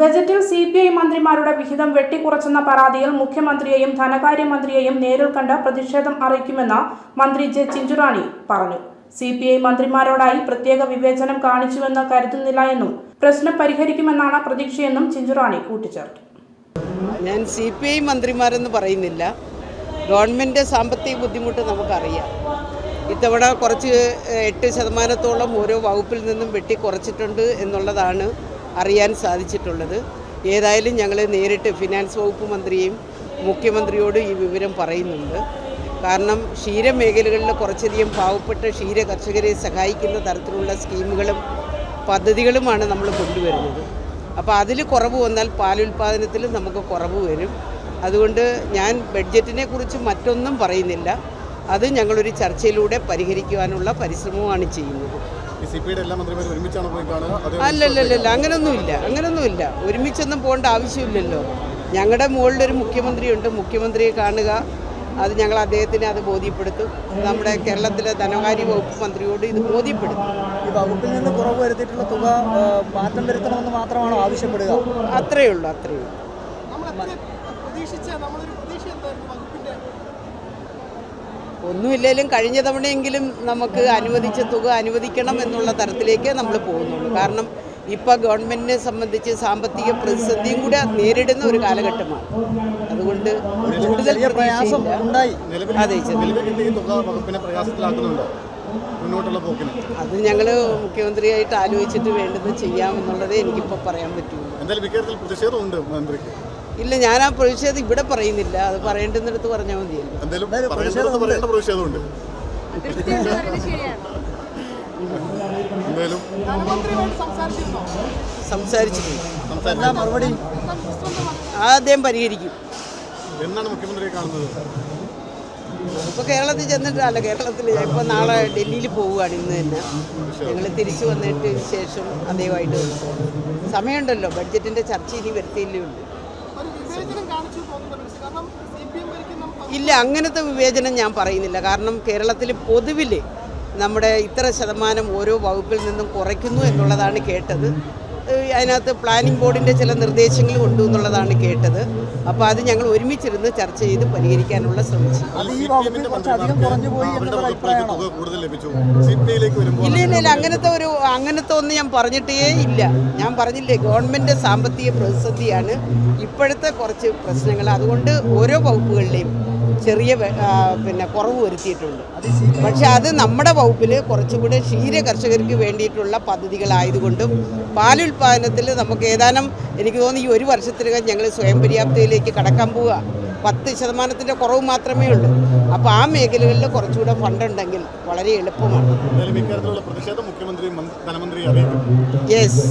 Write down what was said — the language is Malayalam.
ബജറ്റിൽ സി പി ഐ മന്ത്രിമാരുടെ വിഹിതം വെട്ടിക്കുറച്ചെന്ന പരാതിയിൽ മുഖ്യമന്ത്രിയെയും ധനകാര്യമന്ത്രിയെയും നേരിൽ കണ്ട് പ്രതിഷേധം അറിയിക്കുമെന്ന് മന്ത്രി ജെ ചിഞ്ചുറാണി പറഞ്ഞു. സി പി ഐ മന്ത്രിമാരോടായി പ്രത്യേക വിവേചനം കാണിച്ചുവെന്ന് കരുതുന്നില്ല എന്നും പ്രശ്നം പരിഹരിക്കുമെന്നാണ് പ്രതീക്ഷയെന്നും ചിഞ്ചുറാണി കൂട്ടിച്ചേർത്തു. ഞാൻ സി പി ഐ മന്ത്രിമാരെന്ന് പറയുന്നില്ല. ഗവൺമെന്റ് സാമ്പത്തിക ബുദ്ധിമുട്ട് നമുക്കറിയാം. ഇത്തവണ കുറച്ച് എട്ട് ശതമാനത്തോളം ഓരോ വകുപ്പിൽ നിന്നും വെട്ടി കുറച്ചിട്ടുണ്ട് എന്നുള്ളതാണ് അറിയാൻ സാധിച്ചിട്ടുള്ളത്. ഏതായാലും ഞങ്ങൾ നേരിട്ട് ഫിനാൻസ് വകുപ്പ് മന്ത്രിയും മുഖ്യമന്ത്രിയോട് ഈ വിവരം പറയുന്നുണ്ട്. കാരണം ക്ഷീരമേഖലകളിൽ കുറച്ചധികം പാവപ്പെട്ട ക്ഷീര കർഷകരെ സഹായിക്കുന്ന തരത്തിലുള്ള സ്കീമുകളും പദ്ധതികളുമാണ് നമ്മൾ കൊണ്ടുവരുന്നത്. അപ്പോൾ അതിൽ കുറവ് വന്നാൽ പാലുൽപാദനത്തിൽ നമുക്ക് കുറവ് വരും. അതുകൊണ്ട് ഞാൻ ബഡ്ജറ്റിനെ കുറിച്ച് മറ്റൊന്നും പറയുന്നില്ല. അത് ഞങ്ങളൊരു ചർച്ചയിലൂടെ പരിഹരിക്കുവാനുള്ള പരിശ്രമമാണ് ചെയ്യുന്നത്. അല്ലല്ലല്ല അങ്ങനൊന്നുമില്ല അങ്ങനൊന്നുമില്ല. ഒരുമിച്ചൊന്നും പോകേണ്ട ആവശ്യമില്ലല്ലോ. ഞങ്ങളുടെ മുകളിലൊരു മുഖ്യമന്ത്രിയുണ്ട് മുഖ്യമന്ത്രിയെ കാണുക. അത് ഞങ്ങൾ അദ്ദേഹത്തിന് അത് ബോധ്യപ്പെടുത്തും. നമ്മുടെ കേരളത്തിലെ ധനകാര്യ വകുപ്പ് മന്ത്രിയോട് ഇത് ബോധ്യപ്പെടുത്തും. ഈ വകുപ്പിൽ നിന്ന് കുറവ് വരുത്തിയിട്ടുള്ള തുക മാറ്റം വരുത്തണമെന്ന് മാത്രമാണോ ആവശ്യപ്പെടുക? അത്രയേ ഉള്ളൂ അത്രയേ ഉള്ളൂ. ഒന്നുമില്ലെങ്കിലും കഴിഞ്ഞ തവണയെങ്കിലും നമുക്ക് അനുവദിച്ച തുക അനുവദിക്കണം എന്നുള്ള തരത്തിലേക്ക് നമ്മൾ പോകുന്നുള്ളൂ. കാരണം ഇപ്പോൾ ഗവൺമെന്റിനെ സംബന്ധിച്ച് സാമ്പത്തിക പ്രതിസന്ധിയും കൂടെ നേരിടുന്ന ഒരു കാലഘട്ടമാണ്. അതുകൊണ്ട് കൂടുതൽ അതെ ഞങ്ങൾ മുഖ്യമന്ത്രിയായിട്ട് ആലോചിച്ചിട്ട് വേണ്ടത് ചെയ്യാമെന്നുള്ളതേ എനിക്കിപ്പോൾ പറയാൻ പറ്റുള്ളൂ. എന്തായാലും പ്രതിഷേധമുണ്ട് മന്ത്രിക്ക്. ഇല്ല ഞാൻ ആ പ്രതിഷേധം ഇവിടെ പറയുന്നില്ല. അത് പറയേണ്ടുന്നിടത്ത് പറഞ്ഞാൽ മതിയല്ലോ. സംസാരിച്ചിട്ടുണ്ട് മറുപടി? ആദ്യം പരിഹരിക്കും. എന്നാണ് മുഖ്യമന്ത്രിയെ കാണുന്നത്? ഇപ്പോൾ കേരളത്തിൽ ചെന്നിട്ടല്ല കേരളത്തിൽ ഇപ്പോൾ നാളെ ഡൽഹിയിൽ പോവുകയാണ് ഇന്ന് തന്നെ. ഞങ്ങൾ തിരിച്ചു വന്നിട്ട് ശേഷം അദ്ദേഹമായിട്ട് സമയമുണ്ടല്ലോ ബഡ്ജറ്റിന്റെ ചർച്ച ഇനി വരുത്തിയില്ലേ ഇല്ല അങ്ങനത്തെ വിവേചനം ഞാൻ പറയുന്നില്ല. കാരണം കേരളത്തിൽ പൊതുവിൽ നമ്മുടെ ഇത്ര ശതമാനം ഓരോ വകുപ്പിൽ നിന്നും കുറയ്ക്കുന്നു എന്നുള്ളതാണ് കേട്ടത്. അതിനകത്ത് പ്ലാനിംഗ് ബോർഡിന്റെ ചില നിർദ്ദേശങ്ങൾ കൊണ്ടു എന്നുള്ളതാണ് കേട്ടത്. അപ്പോൾ അത് ഞങ്ങൾ ഒരുമിച്ചിരുന്ന് ചർച്ച ചെയ്ത് പരിഹരിക്കാനുള്ള ശ്രമിച്ചു. ഇല്ല ഇല്ല ഇല്ല. അങ്ങനത്തെ ഒരു അങ്ങനത്തെ ഒന്നും ഞാൻ പറഞ്ഞിട്ടേ ഇല്ല. ഞാൻ പറഞ്ഞില്ലേ ഗവൺമെന്റ് സാമ്പത്തിക പ്രതിസന്ധിയാണ് ഇപ്പോഴത്തെ കുറച്ച് പ്രശ്നങ്ങൾ. അതുകൊണ്ട് ഓരോ വകുപ്പുകളിലെയും ചെറിയ പിന്നെ കുറവ് വരുത്തിയിട്ടുണ്ട്. പക്ഷെ അത് നമ്മുടെ വകുപ്പിൽ കുറച്ചുകൂടെ ക്ഷീര കർഷകർക്ക് വേണ്ടിയിട്ടുള്ള പദ്ധതികളായതുകൊണ്ടും പാലുൽപാദനത്തിൽ നമുക്ക് ഏതാനും എനിക്ക് തോന്നുന്നു ഈ ഒരു വർഷത്തിനകം ഞങ്ങൾ സ്വയം പര്യാപ്തയിലേക്ക് കടക്കാൻ പോവുക. പത്ത് ശതമാനത്തിന്റെ കുറവ് മാത്രമേ ഉള്ളൂ. അപ്പോൾ ആ മേഖലകളിൽ കുറച്ചുകൂടെ ഫണ്ട് ഉണ്ടെങ്കിൽ വളരെ എളുപ്പമാണ്. യെസ്.